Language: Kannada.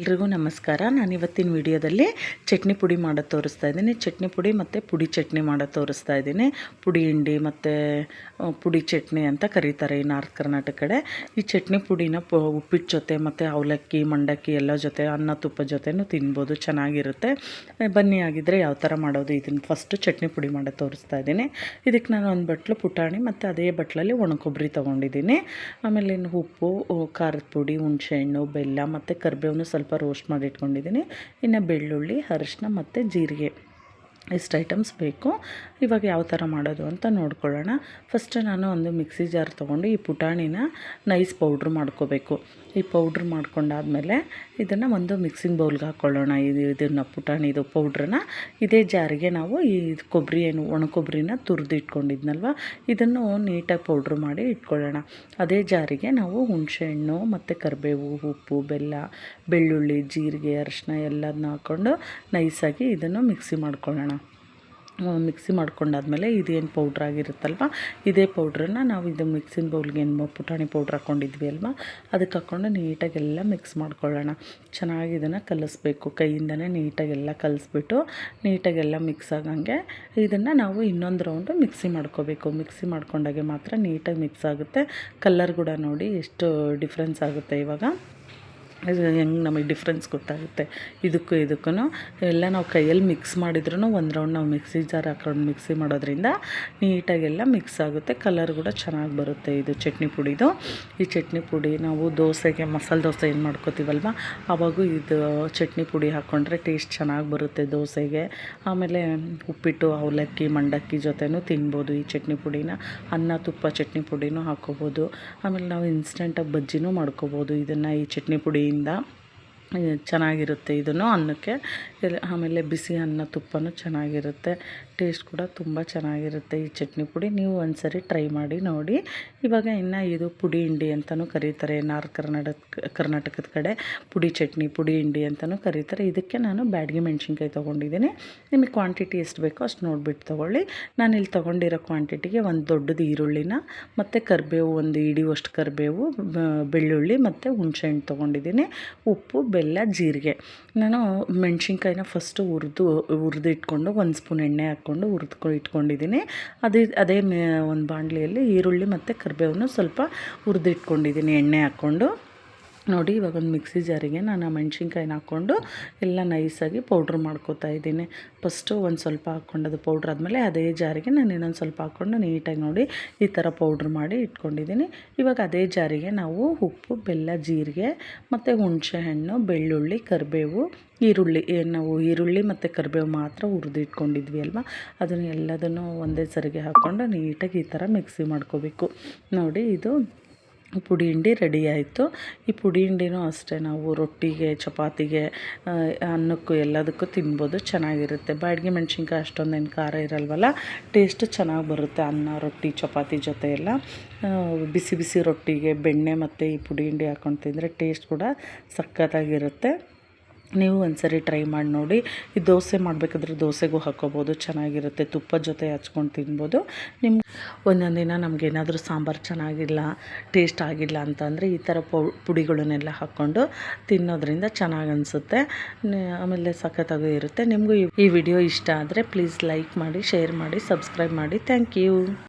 ಎಲ್ರಿಗೂ ನಮಸ್ಕಾರ. ನಾನು ಇವತ್ತಿನ ವಿಡಿಯೋದಲ್ಲಿ ಚಟ್ನಿ ಪುಡಿ ಮಾಡೋದು ತೋರಿಸ್ತಾ ಇದ್ದೀನಿ. ಚಟ್ನಿ ಪುಡಿ ಮತ್ತು ಪುಡಿ ಚಟ್ನಿ ಮಾಡೋದು ತೋರಿಸ್ತಾ ಇದ್ದೀನಿ. ಪುಡಿ ಹಿಂಡಿ ಮತ್ತು ಪುಡಿ ಚಟ್ನಿ ಅಂತ ಕರೀತಾರೆ ಈ ನಾರ್ತ್ ಕರ್ನಾಟಕ ಕಡೆ. ಈ ಚಟ್ನಿ ಪುಡಿನ ಉಪ್ಪಿಟ್ಟು ಜೊತೆ ಮತ್ತು ಅವಲಕ್ಕಿ, ಮಂಡಕ್ಕಿ ಎಲ್ಲ ಜೊತೆ, ಅನ್ನ ತುಪ್ಪ ಜೊತೆನೂ ತಿನ್ಬೋದು. ಚೆನ್ನಾಗಿರುತ್ತೆ. ಬನ್ನಿ ಆಗಿದ್ದರೆ ಯಾವ ಥರ ಮಾಡೋದು ಇದನ್ನು ಫಸ್ಟು ಚಟ್ನಿ ಪುಡಿ ಮಾಡೋದು ತೋರಿಸ್ತಾ ಇದ್ದೀನಿ. ಇದಕ್ಕೆ ನಾನು ಒಂದು ಬಟ್ಲು ಪುಟಾಣಿ ಮತ್ತು ಅದೇ ಬಟ್ಲಲ್ಲಿ ಒಣಕೊಬ್ಬರಿ ತೊಗೊಂಡಿದ್ದೀನಿ. ಆಮೇಲೆ ಇನ್ನು ಉಪ್ಪು ಖಾರದ ಪುಡಿ, ಹುಣಸೆಹಣ್ಣು, ಬೆಲ್ಲ ಮತ್ತು ಕರಿಬೇವನು ಸ್ವಲ್ಪ ರೋಸ್ಟ್ ಮಾಡಿ ಇಟ್ಕೊಂಡಿದ್ದೀನಿ ಇನ್ನು ಬೆಳ್ಳುಳ್ಳಿ ಅರಿಶಿನ ಮತ್ತು ಜೀರಿಗೆ. ಇಷ್ಟು ಐಟಮ್ಸ್ ಬೇಕು. ಇವಾಗ ಯಾವ ಥರ ಮಾಡೋದು ಅಂತ ನೋಡ್ಕೊಳ್ಳೋಣ. ಫಸ್ಟ್ ನಾನು ಒಂದು ಮಿಕ್ಸಿ ಜಾರ್ ತೊಗೊಂಡು ಈ ಪುಟಾಣಿನ ನೈಸ್ ಪೌಡ್ರ್ ಮಾಡ್ಕೋಬೇಕು. ಈ ಪೌಡ್ರ್ ಮಾಡ್ಕೊಂಡಾದ್ಮೇಲೆ ಇದನ್ನು ಒಂದು ಮಿಕ್ಸಿಂಗ್ ಬೌಲ್ಗೆ ಹಾಕ್ಕೊಳ್ಳೋಣ ಇದು ಇದನ್ನು ಪುಟಾಣಿದು ಪೌಡ್ರನ್ನ. ಇದೇ ಜಾರಿಗೆ ನಾವು ಈ ಕೊಬ್ಬರಿ ಏನು ಒಣ ಕೊಬ್ಬರಿನ ತುರಿದು ಇಟ್ಕೊಂಡಿದ್ನಲ್ವ? ಇದನ್ನು ನೀಟಾಗಿ ಪೌಡ್ರ್ ಮಾಡಿ ಇಟ್ಕೊಳ್ಳೋಣ. ಅದೇ ಜಾರಿಗೆ ನಾವು ಹುಣಸೆಹಣ್ಣು ಮತ್ತು ಕರಿಬೇವು, ಉಪ್ಪು, ಬೆಲ್ಲ, ಬೆಳ್ಳುಳ್ಳಿ, ಜೀರಿಗೆ ಅರಿಶಿನ ಎಲ್ಲದನ್ನ ಹಾಕ್ಕೊಂಡು ನೈಸಾಗಿ ಇದನ್ನು ಮಿಕ್ಸಿ ಮಾಡ್ಕೊಳ್ಳೋಣ. ಮಿಕ್ಸಿ ಮಾಡ್ಕೊಂಡಾದ್ಮೇಲೆ ಇದೇನು ಪೌಡ್ರ್ ಆಗಿರುತ್ತಲ್ವ? ಇದೇ ಪೌಡ್ರನ್ನ ನಾವು ಇದು ಮಿಕ್ಸಿನ ಬೌಲ್ಗೆ ಏನು ಪುಟಾಣಿ ಪೌಡ್ರ್ ಹಾಕ್ಕೊಂಡಿದ್ವಿ ಅಲ್ವಾ? ಅದಕ್ಕೆ ಹಾಕ್ಕೊಂಡು ನೀಟಾಗೆಲ್ಲ ಮಿಕ್ಸ್ ಮಾಡ್ಕೊಳ್ಳೋಣ. ಚೆನ್ನಾಗಿ ಇದನ್ನು ಕಲಿಸ್ಬೇಕು. ಕೈಯಿಂದನೇ ನೀಟಾಗೆಲ್ಲ ಕಲಿಸ್ಬಿಟ್ಟು ನೀಟಾಗೆಲ್ಲ ಮಿಕ್ಸ್ ಆಗಂಗೆ ಇದನ್ನು ನಾವು ಇನ್ನೊಂದು ರೌಂಡು ಮಿಕ್ಸಿ ಮಾಡ್ಕೋಬೇಕು. ಮಿಕ್ಸಿ ಮಾಡ್ಕೊಂಡಾಗೆ ಮಾತ್ರ ನೀಟಾಗಿ ಮಿಕ್ಸ್ ಆಗುತ್ತೆ. ಕಲ್ಲರ್ ಕೂಡ ನೋಡಿ ಎಷ್ಟು ಡಿಫ್ರೆನ್ಸ್ ಆಗುತ್ತೆ ಇವಾಗ. ಹೆಂಗೆ ನಮಗೆ ಡಿಫ್ರೆನ್ಸ್ ಗೊತ್ತಾಗುತ್ತೆ. ಇದಕ್ಕೂ ಇದಕ್ಕೂ ಎಲ್ಲ ನಾವು ಕೈಯಲ್ಲಿ ಮಿಕ್ಸ್ ಮಾಡಿದ್ರೂ ಒಂದು ರೌಂಡ್ ನಾವು ಮಿಕ್ಸಿ ಜಾರ್ ಹಾಕೊಂಡು ಮಿಕ್ಸಿ ಮಾಡೋದ್ರಿಂದ ನೀಟಾಗೆಲ್ಲ ಮಿಕ್ಸ್ ಆಗುತ್ತೆ ಕಲರ್ ಕೂಡ ಚೆನ್ನಾಗಿ ಬರುತ್ತೆ ಇದು ಚಟ್ನಿ ಪುಡಿದು. ಈ ಚಟ್ನಿ ಪುಡಿ ನಾವು ದೋಸೆಗೆ ಮಸಾಲೆ ದೋಸೆ ಏನು ಮಾಡ್ಕೋತೀವಲ್ವ ಆವಾಗೂ ಇದು ಚಟ್ನಿ ಪುಡಿ ಹಾಕ್ಕೊಂಡ್ರೆ ಟೇಸ್ಟ್ ಚೆನ್ನಾಗಿ ಬರುತ್ತೆ ದೋಸೆಗೆ. ಆಮೇಲೆ ಉಪ್ಪಿಟ್ಟು, ಅವಲಕ್ಕಿ, ಮಂಡಕ್ಕಿ ಜೊತೆನೂ ತಿನ್ಬೋದು ಈ ಚಟ್ನಿ ಪುಡಿನ. ಅನ್ನ, ತುಪ್ಪ, ಚಟ್ನಿ ಪುಡಿನೂ ಹಾಕ್ಕೋಬೋದು ಆಮೇಲೆ ನಾವು ಇನ್ಸ್ಟೆಂಟಾಗಿ ಬಜ್ಜಿನೂ ಮಾಡ್ಕೋಬೋದು ಇದನ್ನು ಈ ಚಟ್ನಿ ಪುಡಿಯಿಂದ ಇದು ಚೆನ್ನಾಗಿರುತ್ತೆ ಇದನ್ನು ಅನ್ನಕ್ಕೆ. ಆಮೇಲೆ ಬಿಸಿ ಅನ್ನ ತುಪ್ಪನೂ ಚೆನ್ನಾಗಿರುತ್ತೆ. ಟೇಸ್ಟ್ ಕೂಡ ತುಂಬ ಚೆನ್ನಾಗಿರುತ್ತೆ ಈ ಚಟ್ನಿ ಪುಡಿ. ನೀವು ಒಂದ್ಸರಿ ಟ್ರೈ ಮಾಡಿ ನೋಡಿ. ಇವಾಗ ಇನ್ನು ಇದು ಪುಡಿ ಹಿಂಡಿ ಅಂತಲೂ ಕರೀತಾರೆ. ನಾರ್ತ್ ಕರ್ನಾಟಕ, ಕರ್ನಾಟಕದ ಕಡೆ ಪುಡಿ ಚಟ್ನಿ, ಪುಡಿ ಹಿಂಡಿ ಅಂತಲೂ ಕರೀತಾರೆ. ಇದಕ್ಕೆ ನಾನು ಬ್ಯಾಡಗಿ ಮೆಣಸಿನ್ಕಾಯಿ ತೊಗೊಂಡಿದ್ದೀನಿ. ನಿಮಗೆ ಕ್ವಾಂಟಿಟಿ ಎಷ್ಟು ಬೇಕೋ ಅಷ್ಟು ನೋಡಿಬಿಟ್ಟು ತೊಗೊಳ್ಳಿ. ನಾನು ಇಲ್ಲಿ ತೊಗೊಂಡಿರೋ ಕ್ವಾಂಟಿಟಿಗೆ ಒಂದು ದೊಡ್ಡದು ಈರುಳ್ಳಿನ ಮತ್ತು ಕರಿಬೇವು, ಒಂದು ಇಡಿಯುವಷ್ಟು ಕರಿಬೇವು ಬೆಳ್ಳುಳ್ಳಿ ಮತ್ತು ಹುಣಸೆಹಣ್ಣು ತೊಗೊಂಡಿದ್ದೀನಿ. ಉಪ್ಪು ಬೆಲ್ಲ, ಜೀರಿಗೆ. ನಾನು ಮೆಣಸಿನ್ಕಾಯಿನ ಫಸ್ಟು ಹುರಿದು ಹುರಿದು ಇಟ್ಕೊಂಡು ಒಂದು ಸ್ಪೂನ್ ಎಣ್ಣೆ ಹಾಕ್ಕೊಂಡು ಹುರಿದ್ಕೊ ಇಟ್ಕೊಂಡಿದ್ದೀನಿ. ಅದೇ ಅದೇ ಒಂದು ಬಾಣಲಿಯಲ್ಲಿ ಈರುಳ್ಳಿ ಮತ್ತು ಕರಿಬೇವನ್ನು ಸ್ವಲ್ಪ ಹುರಿದಿಟ್ಕೊಂಡಿದ್ದೀನಿ ಎಣ್ಣೆ ಹಾಕ್ಕೊಂಡು. ನೋಡಿ, ಇವಾಗ ಒಂದು ಮಿಕ್ಸಿ ಜಾರಿಗೆ ನಾನು ಆ ಮೆಣಸಿನ್ಕಾಯಿನ ಹಾಕ್ಕೊಂಡು ಎಲ್ಲ ನೈಸಾಗಿ ಪೌಡ್ರ್ ಮಾಡ್ಕೋತಾ ಇದ್ದೀನಿ. ಫಸ್ಟು ಒಂದು ಸ್ವಲ್ಪ ಹಾಕ್ಕೊಂಡದು ಪೌಡ್ರ್ ಆದಮೇಲೆ ಅದೇ ಜಾರಿಗೆ ನಾನು ಇನ್ನೊಂದು ಸ್ವಲ್ಪ ಹಾಕ್ಕೊಂಡು ನೀಟಾಗಿ ನೋಡಿ ಈ ಥರ ಪೌಡ್ರ್ ಮಾಡಿ ಇಟ್ಕೊಂಡಿದ್ದೀನಿ. ಇವಾಗ ಅದೇ ಜಾರಿಗೆ ನಾವು ಉಪ್ಪು, ಬೆಲ್ಲ, ಜೀರಿಗೆ ಮತ್ತು ಹುಣಸೆಹಣ್ಣು ಬೆಳ್ಳುಳ್ಳಿ, ಕರಿಬೇವು, ಈರುಳ್ಳಿ ನಾವು ಈರುಳ್ಳಿ ಮತ್ತು ಕರಿಬೇವು ಮಾತ್ರ ಹುರಿದು ಇಟ್ಕೊಂಡಿದ್ವಿ ಅಲ್ವಾ? ಅದನ್ನು ಎಲ್ಲದನ್ನು ಒಂದೇ ಸರಿಗೆ ಹಾಕ್ಕೊಂಡು ನೀಟಾಗಿ ಈ ಥರ ಮಿಕ್ಸಿ ಮಾಡ್ಕೋಬೇಕು. ನೋಡಿ, ಇದು ಪುಡಿ ಹಿಂಡಿ ರೆಡಿ ಆಯಿತು. ಈ ಪುಡಿ ಹಿಂಡಿನೂ ಅಷ್ಟೇ, ನಾವು ರೊಟ್ಟಿಗೆ, ಚಪಾತಿಗೆ ಅನ್ನಕ್ಕೂ ಎಲ್ಲದಕ್ಕೂ ತಿನ್ಬೋದು, ಚೆನ್ನಾಗಿರುತ್ತೆ. ಬಾಡಿಗೆ ಮೆಣಸಿನ್ಕಾಯಿ ಅಷ್ಟೊಂದೇನು ಖಾರ ಇರಲ್ವಲ್ಲ, ಟೇಸ್ಟ್ ಚೆನ್ನಾಗಿ ಬರುತ್ತೆ ಅನ್ನ, ರೊಟ್ಟಿ, ಚಪಾತಿ ಜೊತೆ ಎಲ್ಲ ಬಿಸಿ ಬಿಸಿ ರೊಟ್ಟಿಗೆ, ಬೆಣ್ಣೆ ಮತ್ತು ಈ ಪುಡಿ ಹಿಂಡಿ ಹಾಕ್ಕೊಂಡು ತಿಂದರೆ ಟೇಸ್ಟ್ ಕೂಡ ಸಖತ್ತಾಗಿರುತ್ತೆ. ನೀವು ಒಂದ್ಸರಿ ಟ್ರೈ ಮಾಡಿ ನೋಡಿ. ಈ ದೋಸೆ ಮಾಡಬೇಕಾದ್ರೆ ದೋಸೆಗೂ ಹಾಕ್ಕೋಬೋದು ಚೆನ್ನಾಗಿರುತ್ತೆ. ತುಪ್ಪ ಜೊತೆ ಹಚ್ಕೊಂಡು ತಿನ್ಬೋದು. ನಿಮ್ಮ ಒಂದೊಂದು ದಿನ ನಮಗೇನಾದರೂ ಸಾಂಬಾರು ಚೆನ್ನಾಗಿಲ್ಲ, ಟೇಸ್ಟ್ ಆಗಿಲ್ಲ ಅಂತಂದರೆ ಈ ಥರ ಪುಡಿಗಳನ್ನೆಲ್ಲ ಹಾಕ್ಕೊಂಡು ತಿನ್ನೋದ್ರಿಂದ ಚೆನ್ನಾಗಿ ಅನಿಸುತ್ತೆ. ಆಮೇಲೆ ಸಖತ್ತಾಗೂ ಇರುತ್ತೆ. ನಿಮಗೂ ಈ ವಿಡಿಯೋ ಇಷ್ಟ ಆದರೆ ಪ್ಲೀಸ್ ಲೈಕ್ ಮಾಡಿ, ಶೇರ್ ಮಾಡಿ, ಸಬ್ಸ್ಕ್ರೈಬ್ ಮಾಡಿ. Thank you.